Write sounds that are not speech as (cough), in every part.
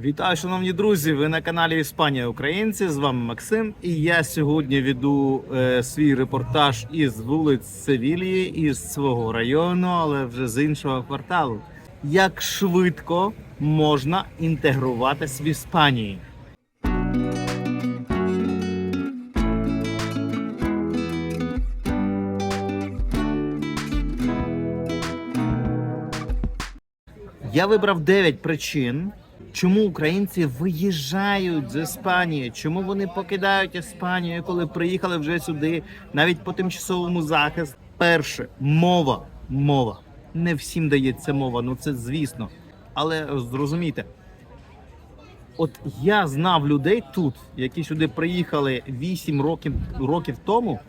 Вітаю, шановні друзі! Ви на каналі Іспанія Українці. З вами Максим. І я сьогодні веду е, свій репортаж із вулиць Севілії, із свого району, але вже з іншого кварталу. Як швидко можна інтегруватись в Іспанії? Я вибрав 9 причин, чому українці виїжджають з Іспанії, чому вони покидають Іспанію, коли приїхали вже сюди, навіть по тимчасовому захисту. Перше мова. Мова. Не всім дається мова, ну це звісно. Але зрозумійте, от я знав людей тут, які сюди приїхали 8 років, років тому,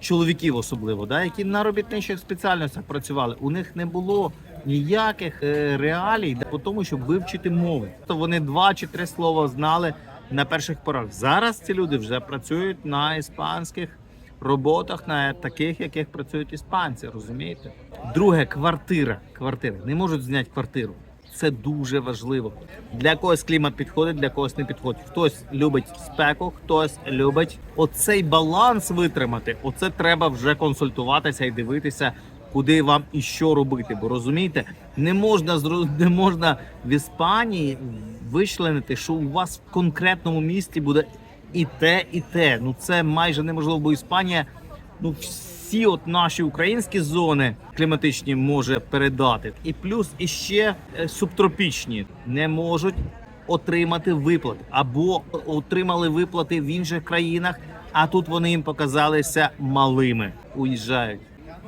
чоловіків особливо, да, які на робітничих спеціальностях працювали. У них не було ніяких е, реалій по тому, щоб вивчити мови. То вони два чи три слова знали на перших порах. Зараз ці люди вже працюють на іспанських роботах, на таких, яких працюють іспанці. Розумієте? Друге, квартира. Квартира не можуть зняти квартиру. Це дуже важливо. Для когось клімат підходить, для когось не підходить. Хтось любить спеку, хтось любить оцей баланс витримати. Оце треба вже консультуватися і дивитися, куди вам і що робити. Бо розумієте, не можна (laughs) не можна в Іспанії вичленити, що у вас в конкретному місті буде і те, і те. Ну це майже неможливо, бо Іспанія, ну всі от наші українські зони кліматичні може передати, і плюс іще е, субтропічні не можуть отримати виплати або отримали виплати в інших країнах, а тут вони їм показалися малими. Уїжджають.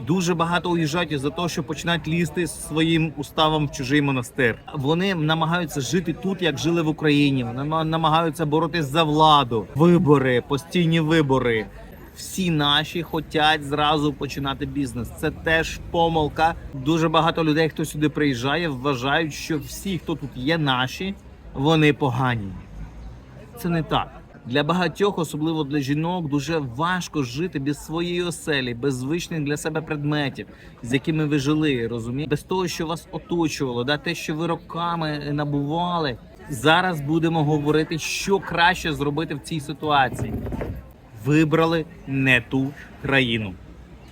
Дуже багато уїжджають із-за того, що починають лізти своїм уставом в чужий монастир. Вони намагаються жити тут, як жили в Україні. Вони намагаються боротись за владу, вибори, постійні вибори. Всі наші хочуть зразу починати бізнес. Це теж помилка. Дуже багато людей, хто сюди приїжджає, вважають, що всі, хто тут є, наші, вони погані. Це не так. Для багатьох, особливо для жінок, дуже важко жити без своєї оселі, без звичних для себе предметів, з якими ви жили, розумієте? Без того, що вас оточувало, да, те, що ви роками набували. Зараз будемо говорити, що краще зробити в цій ситуації. Вибрали не ту країну.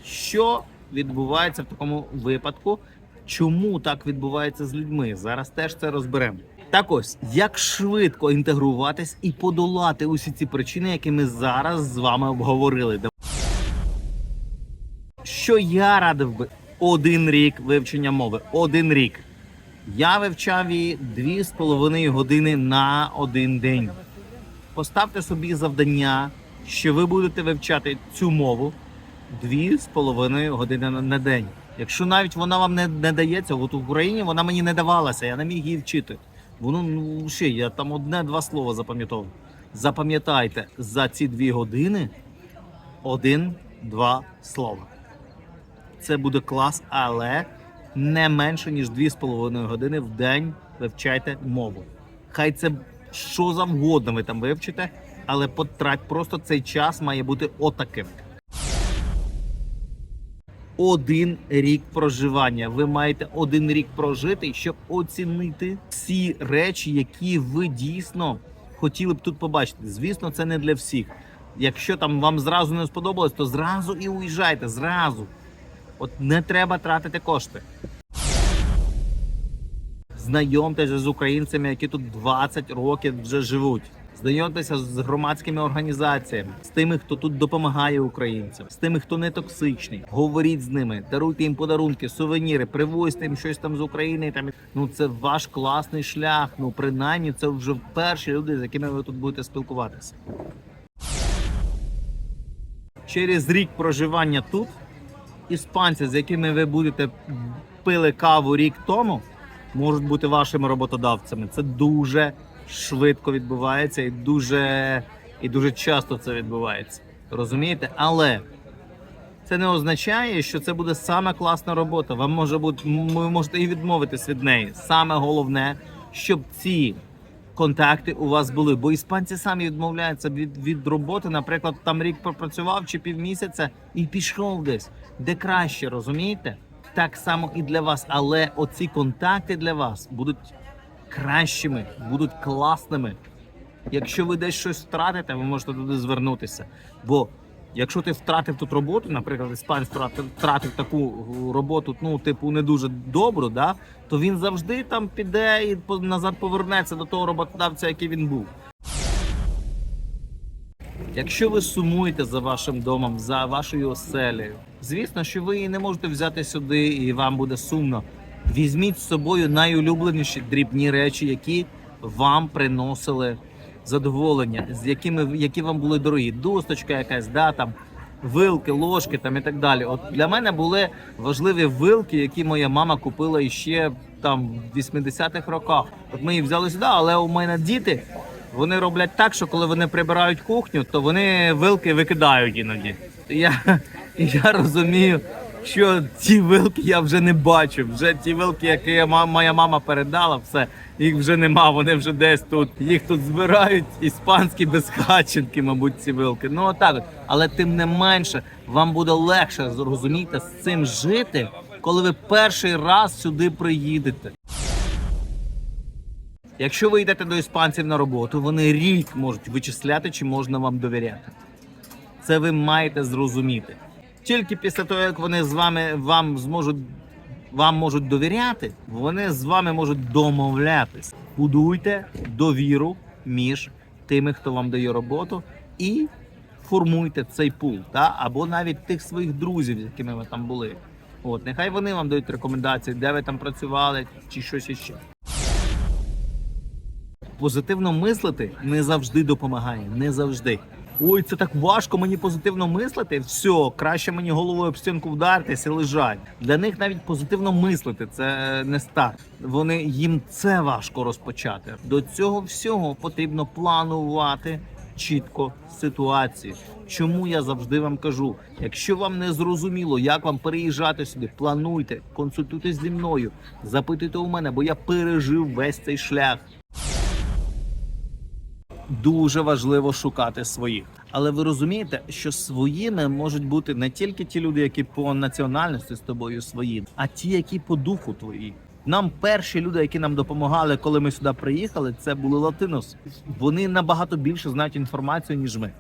Що відбувається в такому випадку? Чому так відбувається з людьми? Зараз теж це розберемо. Так ось, як швидко інтегруватись і подолати усі ці причини, які ми зараз з вами обговорили. Що я радив би один рік вивчення мови. Один рік. Я вивчав її дві з половиною години на один день. Поставте собі завдання, що ви будете вивчати цю мову дві з половиною години на- на день. Якщо навіть вона вам не, не дається, от в Україні вона мені не давалася, я не міг її вчити. Воно ну ще я там одне-два слова запам'ятовував. Запам'ятайте за ці дві години один-два слова. Це буде клас, але не менше ніж дві з половиною години в день вивчайте мову. Хай це що завгодно ви там вивчите, але потрать просто цей час має бути отаким. Один рік проживання. Ви маєте один рік прожити, щоб оцінити всі речі, які ви дійсно хотіли б тут побачити. Звісно, це не для всіх. Якщо там вам зразу не сподобалось, то зразу і уїжджайте. Зразу. От не треба тратити кошти. Знайомтеся з українцями, які тут 20 років вже живуть. Знайомтеся з громадськими організаціями, з тими, хто тут допомагає українцям, з тими, хто не токсичний. Говоріть з ними, даруйте їм подарунки, сувеніри, привозьте їм щось там з України. Там ну це ваш класний шлях. Ну принаймні, це вже перші люди, з якими ви тут будете спілкуватися. Через рік проживання тут іспанці, з якими ви будете пили каву рік тому, можуть бути вашими роботодавцями. Це дуже швидко відбувається і дуже, і дуже часто це відбувається. Розумієте? Але це не означає, що це буде саме класна робота. Вам може бути, ви можете і відмовитись від неї. Саме головне, щоб ці контакти у вас були. Бо іспанці самі відмовляються від, від роботи. Наприклад, там рік пропрацював чи півмісяця і пішов десь, де краще, розумієте? Так само і для вас. Але оці контакти для вас будуть кращими, будуть класними. Якщо ви десь щось втратите, ви можете туди звернутися. Бо якщо ти втратив тут роботу, наприклад, іспанець втратив, втратив таку роботу, ну, типу, не дуже добру, да, то він завжди там піде і назад повернеться до того роботодавця, який він був. Якщо ви сумуєте за вашим домом, за вашою оселею, звісно, що ви її не можете взяти сюди і вам буде сумно. Візьміть з собою найулюбленіші дрібні речі, які вам приносили задоволення, з якими які вам були дорогі. Досточка якась, да, там, вилки, ложки там і так далі. От для мене були важливі вилки, які моя мама купила іще там в 80-х роках. От ми її взяли сюди, але у мене діти. Вони роблять так, що коли вони прибирають кухню, то вони вилки викидають іноді. Я, (laughs) я розумію, що ці вилки я вже не бачу. Вже ті вилки, які я, моя мама передала, все, їх вже нема, вони вже десь тут. Їх тут збирають іспанські безхатченки, мабуть, ці вилки. Ну отак. От. Але тим не менше, вам буде легше зрозуміти з цим жити, коли ви перший раз сюди приїдете. Якщо ви йдете до іспанців на роботу, вони рік можуть вичисляти, чи можна вам довіряти. Це ви маєте зрозуміти. Тільки після того, як вони з вами вам зможуть вам можуть довіряти, вони з вами можуть домовлятись. Будуйте довіру між тими, хто вам дає роботу, і формуйте цей пул, та? або навіть тих своїх друзів, з якими ви там були. От, нехай вони вам дають рекомендації, де ви там працювали, чи щось іще позитивно мислити не завжди допомагає. Не завжди. Ой, це так важко мені позитивно мислити. Все, краще мені головою об стінку вдаритися і лежать. Для них навіть позитивно мислити це не старт. Вони їм це важко розпочати. До цього всього потрібно планувати чітко ситуацію. Чому я завжди вам кажу: якщо вам не зрозуміло, як вам переїжджати сюди, плануйте, консультуйтесь зі мною, запитуйте у мене, бо я пережив весь цей шлях дуже важливо шукати своїх. Але ви розумієте, що своїми можуть бути не тільки ті люди, які по національності з тобою свої, а ті, які по духу твої. Нам перші люди, які нам допомагали, коли ми сюди приїхали, це були латинос. Вони набагато більше знають інформацію, ніж ми.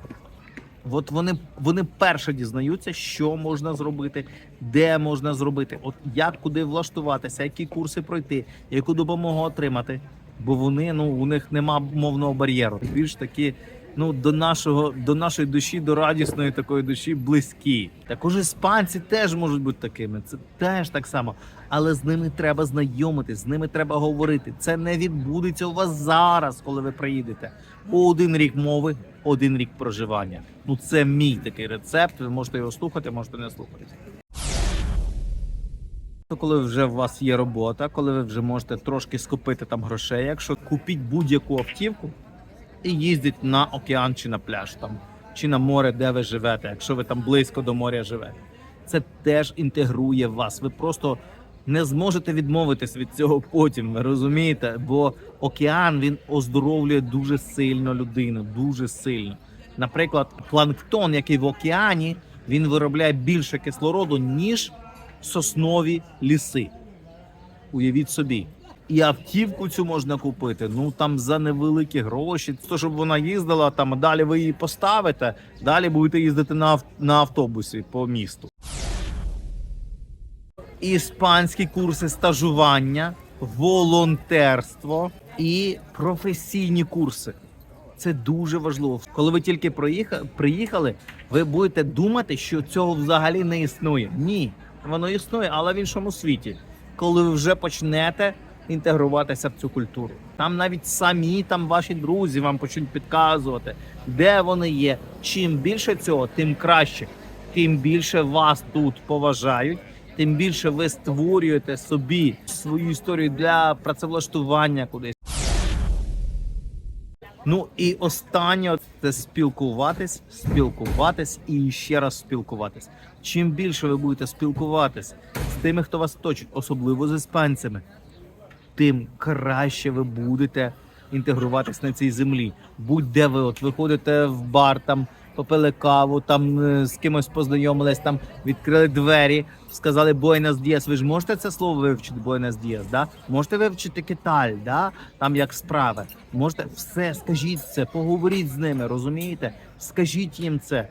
От вони, вони перше дізнаються, що можна зробити, де можна зробити, от як куди влаштуватися, які курси пройти, яку допомогу отримати. Бо вони ну у них нема мовного бар'єру. Більш такі ну до нашого, до нашої душі, до радісної такої душі близькі. Також іспанці теж можуть бути такими. Це теж так само. Але з ними треба знайомитись, з ними треба говорити. Це не відбудеться у вас зараз, коли ви приїдете. Один рік мови, один рік проживання. Ну це мій такий рецепт. Ви можете його слухати, можете не слухати. То коли вже у вас є робота, коли ви вже можете трошки скупити там грошей, якщо купіть будь-яку автівку і їздіть на океан чи на пляж там, чи на море, де ви живете, якщо ви там близько до моря живете, це теж інтегрує вас. Ви просто не зможете відмовитись від цього потім. Ви розумієте? Бо океан він оздоровлює дуже сильно людину, дуже сильно. Наприклад, планктон, який в океані, він виробляє більше кислороду, ніж соснові ліси. Уявіть собі. І автівку цю можна купити. Ну там за невеликі гроші. То, щоб вона їздила, там далі ви її поставите, далі будете їздити на, на автобусі по місту. Іспанські курси стажування, волонтерство і професійні курси. Це дуже важливо. Коли ви тільки приїхали, ви будете думати, що цього взагалі не існує. Ні, воно існує, але в іншому світі. Коли ви вже почнете інтегруватися в цю культуру, там навіть самі там ваші друзі вам почнуть підказувати, де вони є. Чим більше цього, тим краще. Тим більше вас тут поважають, тим більше ви створюєте собі свою історію для працевлаштування кудись. Ну і останнє це спілкуватись, спілкуватись і ще раз спілкуватись. Чим більше ви будете спілкуватись з тими, хто вас точить, особливо з іспанцями, тим краще ви будете інтегруватись на цій землі. Будь-де ви от виходите в бар, там попили каву, там е, з кимось познайомились, там відкрили двері, сказали Буенос Діас. Ви ж можете це слово вивчити Буенос Діас, да? Можете вивчити Киталь, да? там як справи. Можете все, скажіть це, поговоріть з ними, розумієте? Скажіть їм це.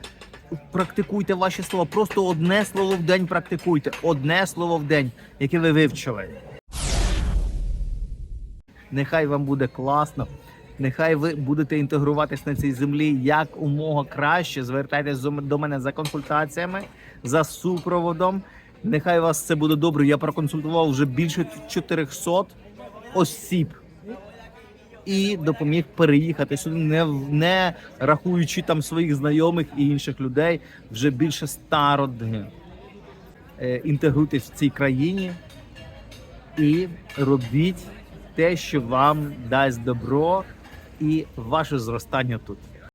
Практикуйте ваші слова. Просто одне слово в день практикуйте. Одне слово в день, яке ви вивчили. Нехай вам буде класно. Нехай ви будете інтегруватись на цій землі як умога краще. Звертайтесь до мене за консультаціями, за супроводом. Нехай вас це буде добре. Я проконсультував вже більше 400 осіб і допоміг переїхати сюди, не, не рахуючи там своїх знайомих і інших людей. Вже більше ста родин. Е, Інтегруйтесь в цій країні і робіть те, що вам дасть добро і ваше зростання тут.